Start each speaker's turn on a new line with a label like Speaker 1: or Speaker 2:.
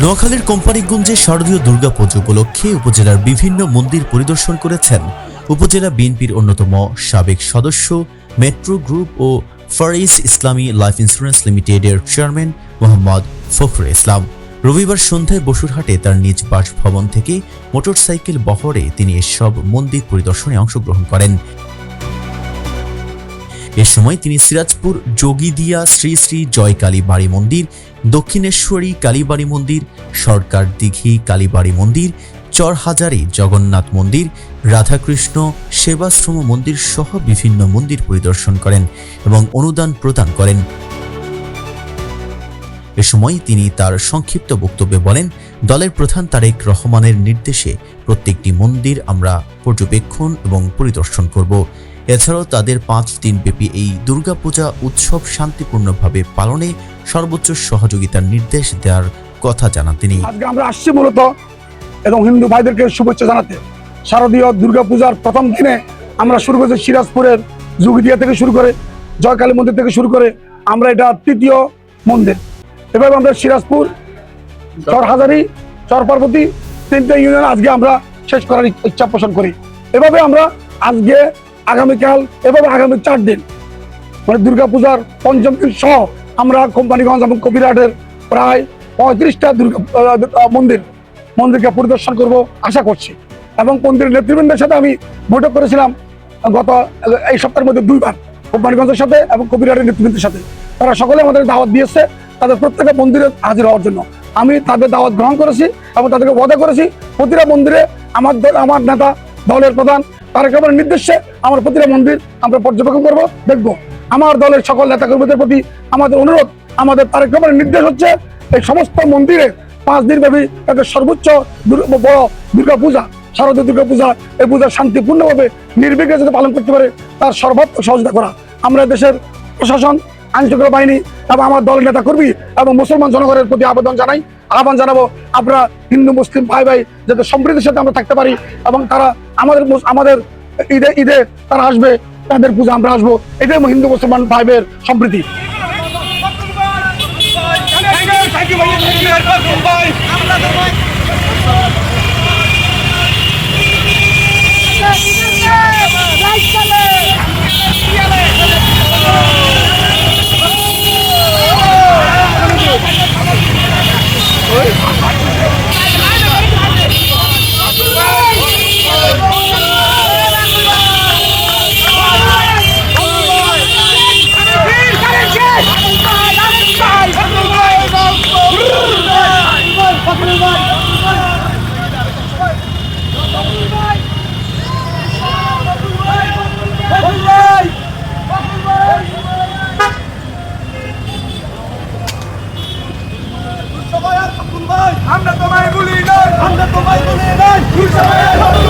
Speaker 1: নোয়াখালীর কোম্পানিগঞ্জে শারদীয় দুর্গাপুজো উপলক্ষে উপজেলার বিভিন্ন মন্দির পরিদর্শন করেছেন উপজেলা বিএনপির অন্যতম সাবেক সদস্য মেট্রো গ্রুপ ও ফারিস ইসলামী লাইফ ইন্স্যুরেন্স লিমিটেডের চেয়ারম্যান মোহাম্মদ ফখরুল ইসলাম। রবিবার সন্ধ্যায় বসুরহাটে তার নিজ বাসভবন থেকে মোটরসাইকেল বহরে তিনি এসব মন্দির পরিদর্শনে অংশগ্রহণ করেন। এ সময় তিনি সিরাজপুর যোগীদিয়া শ্রী শ্রী জয়কালী বাড়ি মন্দির, দক্ষিণেশ্বরী কালীবাড়ি মন্দির, সরকার দিঘি কালীবাড়ি মন্দির, চরহাজারি জগন্নাথ মন্দির, রাধাকৃষ্ণ সেবাশ্রম মন্দির সহ বিভিন্ন মন্দির পরিদর্শন করেন এবং অনুদান প্রদান করেন। এ সময় তিনি তার সংক্ষিপ্ত বক্তব্যে বলেন, দলের প্রধান তারেক রহমানের নির্দেশে প্রত্যেকটি মন্দির আমরা পর্যবেক্ষণ এবং পরিদর্শন করব। এছাড়াও তাদের পাঁচ দিনব্যাপী এই দুর্গাপূজা উৎসব শান্তিপূর্ণভাবে পালনে সর্বোচ্চ সহযোগিতার নির্দেশ দেওয়ার কথা জানান তিনি।
Speaker 2: আজকে আমরা আসছি মূলত এবং হিন্দু ভাইদেরকে শুভেচ্ছা জানাতে। শারদীয় দুর্গাপূজার প্রথম দিনে আমরা শুরু করেছি সিরাজপুরের যুগিদিয়া থেকে শুরু করে জয়কালী মন্দির থেকে শুরু করে আমরা এটা তৃতীয় মন্দির। এভাবে আমাদের সিরাজপুর, চরহাজারি চর পার্বতী তিনটে ইউনিয়ন আজকে আমরা শেষ করার ইচ্ছা পোষণ করি। এভাবে আমরা আজকে আগামীকাল এভাবে আগামী চার দিন। মানে দুর্গাপূজার পঞ্চম দিন সহ আমরা কোম্পানিগঞ্জ এবং কবিরহাটের প্রায় পঁয়ত্রিশটা দুর্গা মন্দির, মন্দিরকে পরিদর্শন করব আশা করছি। এবং মন্দিরের নেতৃবৃন্দের সাথে আমি বৈঠক করেছিলাম গত, এই সপ্তাহের মধ্যে দুইবার কোম্পানিগঞ্জের সাথে এবং কবিরহাটের নেতৃবৃন্দের সাথে। তারা সকলে আমাদের দাওয়াত দিয়েছে তাদের প্রত্যেকটা মন্দিরে হাজির হওয়ার জন্য। আমি তাদের দাওয়াত গ্রহণ করেছি এবং তাদেরকে ওয়াদা করেছি, প্রতিটা মন্দিরে আমার আমার নেতা, দলের প্রধান তারেক রহমানের নির্দেশে আমার প্রতিটা মন্দির আমরা পর্যবেক্ষণ করব, দেখব। আমার দলের সকল নেতা কর্মীদের প্রতি আমাদের অনুরোধ, আমাদের তারেক রহমানের নির্দেশ হচ্ছে এই সমস্ত মন্দিরে পাঁচ দিন ব্যাপী একটা সর্বোচ্চ বড় দুর্গা পূজা শারদীয় দুর্গা পূজা এই পূজা শান্তিপূর্ণভাবে নির্বিঘ্নে যাতে পালন করতে পারে, তার সর্বাত্মক সহযোগিতা করা। আমরা দেশের প্রশাসন আইন শৃঙ্খলা বাহিনী এবং আমার দলের নেতা কর্মী এবং মুসলমান জনগণের প্রতি আবেদন জানাই। আহ্বান জানাব আমরা হিন্দু, মুসলিম ভাই ভাই যাতে সমৃদ্ধির সাথে আমরা থাকতে পারি এবং তারা আমাদের আমাদের ঈদে ঈদে তারা আসবে, তাদের পূজা আমরা আসব। এটাই হিন্দু, মুসলমান ভাই ভাইয়ের সম্প্রীতি।
Speaker 3: আমরা তোমায় বলি নাই আমরা তোমায় বলি নাই